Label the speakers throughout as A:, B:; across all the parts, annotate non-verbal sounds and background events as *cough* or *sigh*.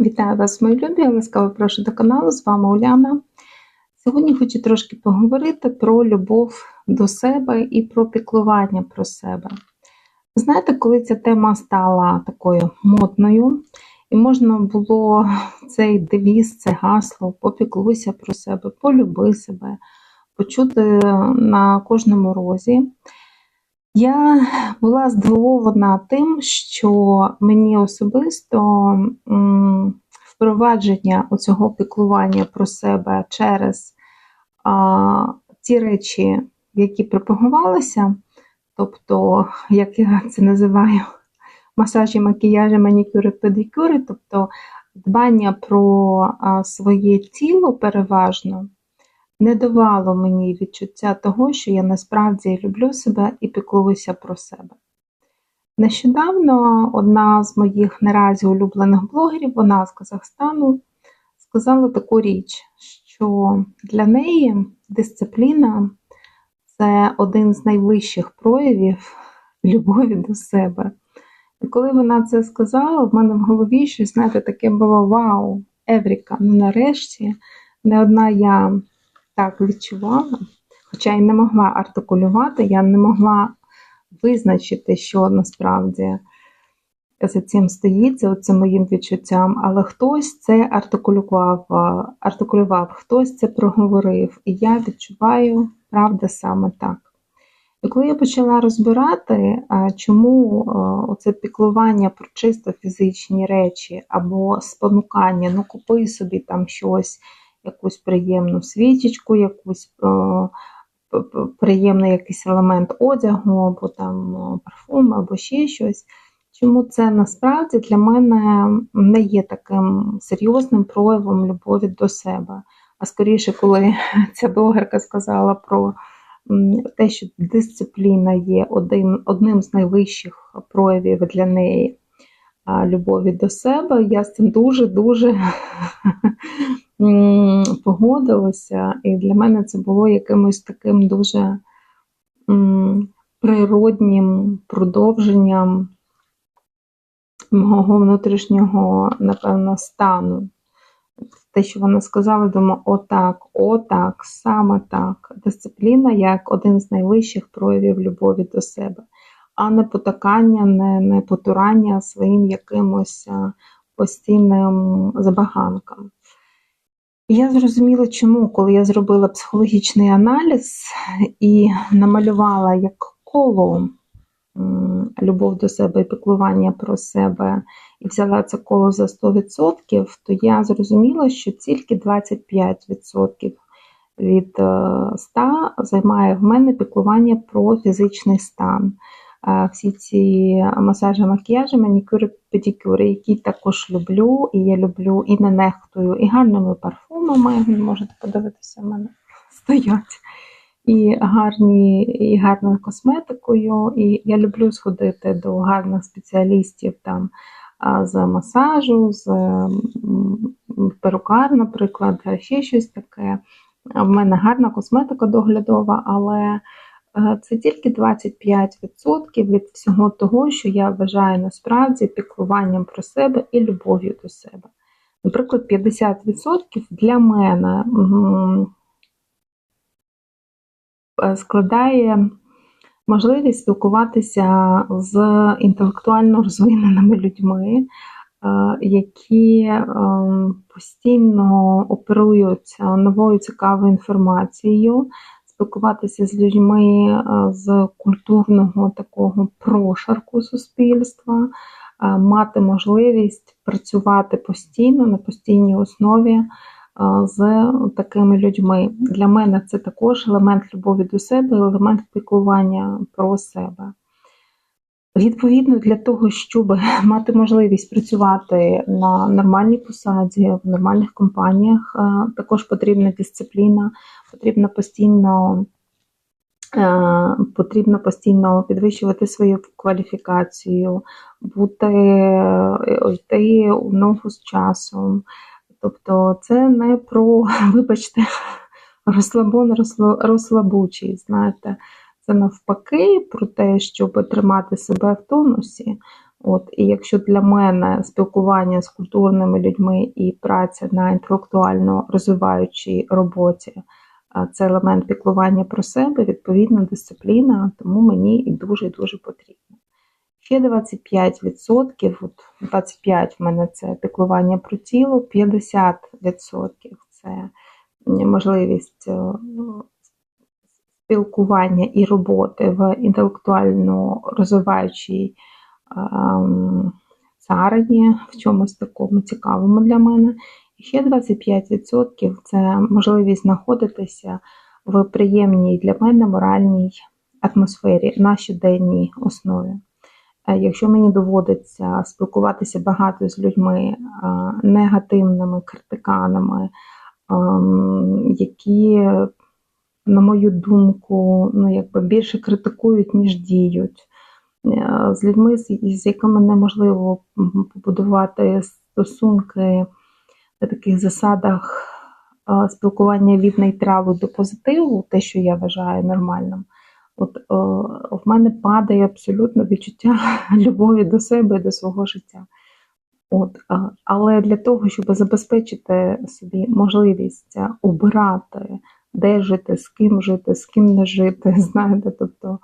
A: Вітаю вас, мої любі! Ласкаво прошу до каналу, з вами Уляна. Сьогодні хочу трошки поговорити про любов до себе і про піклування про себе. Знаєте, коли ця тема стала такою модною, і можна було цей девіз, це гасло, попіклуйся про себе, полюби себе, почути на кожному розі. Я була здивована тим, що мені особисто впровадження цього піклування про себе через а, ті речі, які пропагувалися, тобто, як я це називаю, масажі, макіяжі, манікюри, педикюри, тобто дбання про а, своє тіло переважно не давало мені відчуття того, що я насправді люблю себе і піклуюся про себе. Нещодавно одна з моїх наразі улюблених блогерів, вона з Казахстану, сказала таку річ, що для неї дисципліна це один з найвищих проявів любові до себе. І коли вона це сказала, в мене в голові щось, знаєте, таке було вау, Евріка, ну нарешті не одна я так відчувала, хоча й не могла артикулювати, я не могла визначити, що насправді за цим стоїть, за моїм відчуттям, але хтось це артикулював, артикулював, хтось це проговорив, і я відчуваю, правда, саме так. І коли я почала розбирати, чому оце піклування про чисто фізичні речі або спонукання, ну купи собі там щось, якусь приємну свічечку, якусь е, приємний якийсь елемент одягу, або там е, парфум, або ще щось. Чому це насправді для мене не є таким серйозним проявом любові до себе. А скоріше, коли *laughs* ця блогерка сказала про те, що дисципліна є один, одним з найвищих проявів для неї любові до себе, я з цим дуже-дуже *laughs* погодилася, і для мене це було якимось таким дуже природнім продовженням мого внутрішнього, напевно, стану. Те, що вона сказала, думаю, отак, отак, саме так. Дисципліна як один з найвищих проявів любові до себе, а не потакання, не, не потурання своїм якимось постійним забаганкам. Я зрозуміла, чому, коли я зробила психологічний аналіз і намалювала як коло любов до себе і піклування про себе, і взяла це коло за 100%, то я зрозуміла, що тільки 25% від 100 е, займає в мене піклування про фізичний стан всі ці масажі, макіяжі, манікюри, педикюри, які також люблю, і я люблю і не нехтую, і гарними парфумами. Можете подивитися, в мене стоять. І гарні, і гарною косметикою. І я люблю сходити до гарних спеціалістів там з масажу, з перукар, наприклад, ще щось таке. В мене гарна косметика доглядова, але це тільки 25% від всього того, що я вважаю насправді піклуванням про себе і любов'ю до себе. Наприклад, 50% для мене е, складає можливість спілкуватися з інтелектуально розвиненими людьми, е, які постійно оперують новою цікавою інформацією спілкуватися з людьми е, з культурного такого прошарку суспільства, е, мати можливість працювати постійно на постійній основі е, з такими людьми. Для мене це також елемент любові до себе, елемент піклування про себе. Відповідно, для того, щоб *laughs* мати можливість працювати на нормальній посаді, в нормальних компаніях, також потрібна дисципліна, потрібно постійно е, потрібно постійно підвищувати свою кваліфікацію, бути е, у ногу з часом. Тобто це не про, *laughs* вибачте, розслабон розслабучий, знаєте, це навпаки про те, щоб тримати себе в тонусі. От, і якщо для мене спілкування з культурними людьми і праця на інтелектуально розвиваючій роботі це елемент піклування про себе, відповідно, дисципліна, тому мені і дуже і дуже потрібно. Ще 25%, от 25 в мене це піклування про тіло, 50% це можливість е, спілкування і роботи в інтелектуально розвиваючій ем, царині, в чомусь такому цікавому для мене. І ще 25% це можливість знаходитися в приємній для мене моральній атмосфері на щоденній основі. Е, якщо мені доводиться спілкуватися багато з людьми е, негативними критиканами, ем, які, на мою думку, ну, якби більше критикують, ніж діють, е, з людьми, з якими неможливо побудувати стосунки на таких засадах спілкування від нейтралу до позитиву, те, що я вважаю нормальним. От о, в мене падає абсолютно відчуття *laughs* любові до себе до свого життя. От, Але для того, щоб забезпечити собі можливість обирати, де жити, з ким жити, з ким не жити, *laughs* знаєте, тобто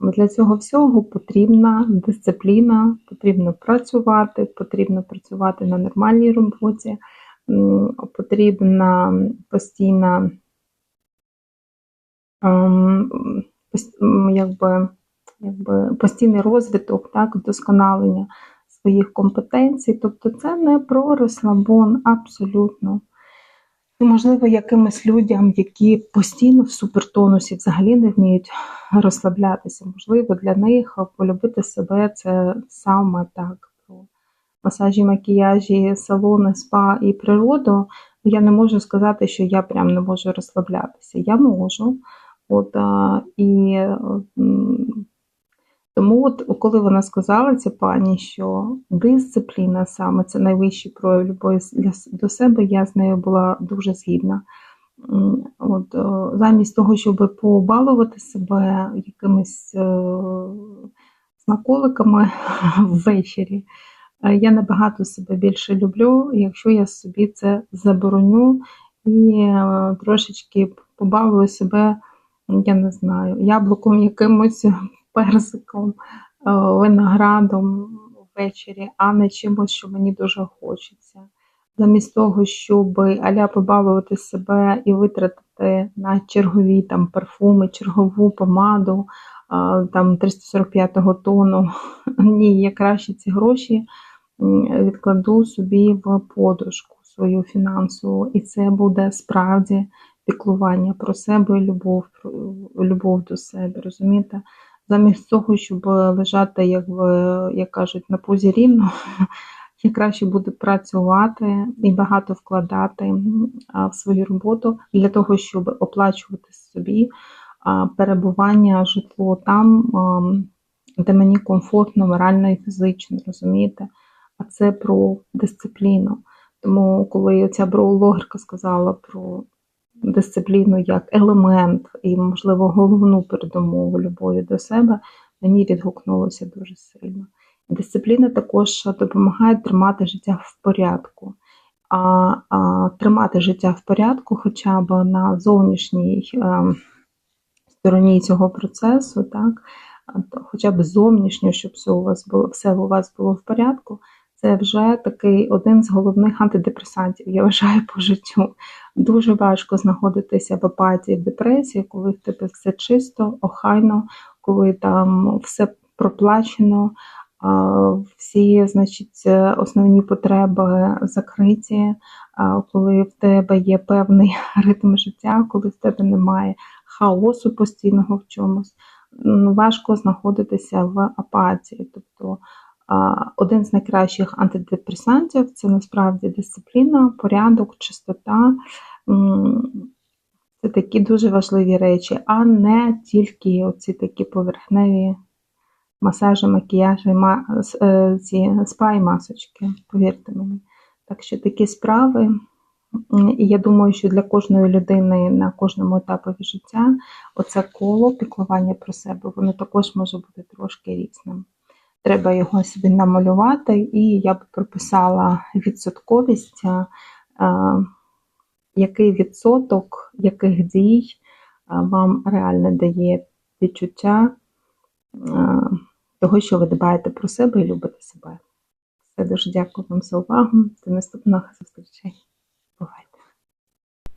A: для цього всього потрібна дисципліна, потрібно працювати, потрібно працювати на нормальній роботі, потрібна постійна ем, якби, якби постійний розвиток, так, вдосконалення своїх компетенцій. Тобто це не про розслабон абсолютно. І, можливо, якимось людям, які постійно в супертонусі взагалі не вміють розслаблятися. Можливо, для них полюбити себе це саме так. Про масажі, макіяжі, салони, спа і природу. Я не можу сказати, що я прям не можу розслаблятися. Я можу. От, І тому, от, коли вона сказала ця пані, що дисципліна саме це найвищий прояв любові до себе, я з нею була дуже згідна. От, Замість того, щоб побалувати себе якимись е, смаколиками *laughs* ввечері, е, я набагато себе більше люблю, якщо я собі це забороню і е, трошечки побавлю себе, я не знаю, яблуком якимось персиком, е, виноградом ввечері, а не чимось, що мені дуже хочеться. Замість того, щоб аля побавити себе і витратити на чергові там парфуми, чергову помаду там 345-го тону. *laughs* Ні, я краще ці гроші відкладу собі в подушку свою фінансову, і це буде справді піклування про себе любов, любов до себе, розумієте? Замість того, щоб лежати, як в, як кажуть, на позі рівно, *laughs* я краще буду працювати і багато вкладати в свою роботу для того, щоб оплачувати собі перебування, житло там, де мені комфортно, морально і фізично, розумієте? А це про дисципліну. Тому, коли ця блогерка сказала про дисципліну як елемент і, можливо, головну передумову любові до себе, мені відгукнулося дуже сильно. Дисципліна також допомагає тримати життя в порядку. А, а тримати життя в порядку хоча б на зовнішній е, стороні цього процесу, так, хоча б зовнішньо, щоб все у вас було все у вас було в порядку, це вже такий один з головних антидепресантів, я вважаю по життю. Дуже важко знаходитися в апатії, в депресії, коли в тебе все чисто, охайно, коли там все проплачено, всі, значить, основні потреби закриті, коли в тебе є певний *laughs* ритм життя, коли в тебе немає хаосу постійного в чомусь. Важко знаходитися в апатії. Тобто один з найкращих антидепресантів це насправді дисципліна, порядок, чистота. Це такі дуже важливі речі, а не тільки оці такі поверхневі масажі, макіяжі, е, ці спа і масочки, повірте мені. Так що такі справи, і я думаю, що для кожної людини на кожному етапі життя оце коло піклування про себе, воно також може бути трошки різним. Треба його собі намалювати, і я б прописала відсотковість, е, який відсоток яких дій е, вам реально дає відчуття е, того, що ви дбаєте про себе і любите себе. Все дуже дякую вам за увагу. До наступних зустрічей. Бувайте!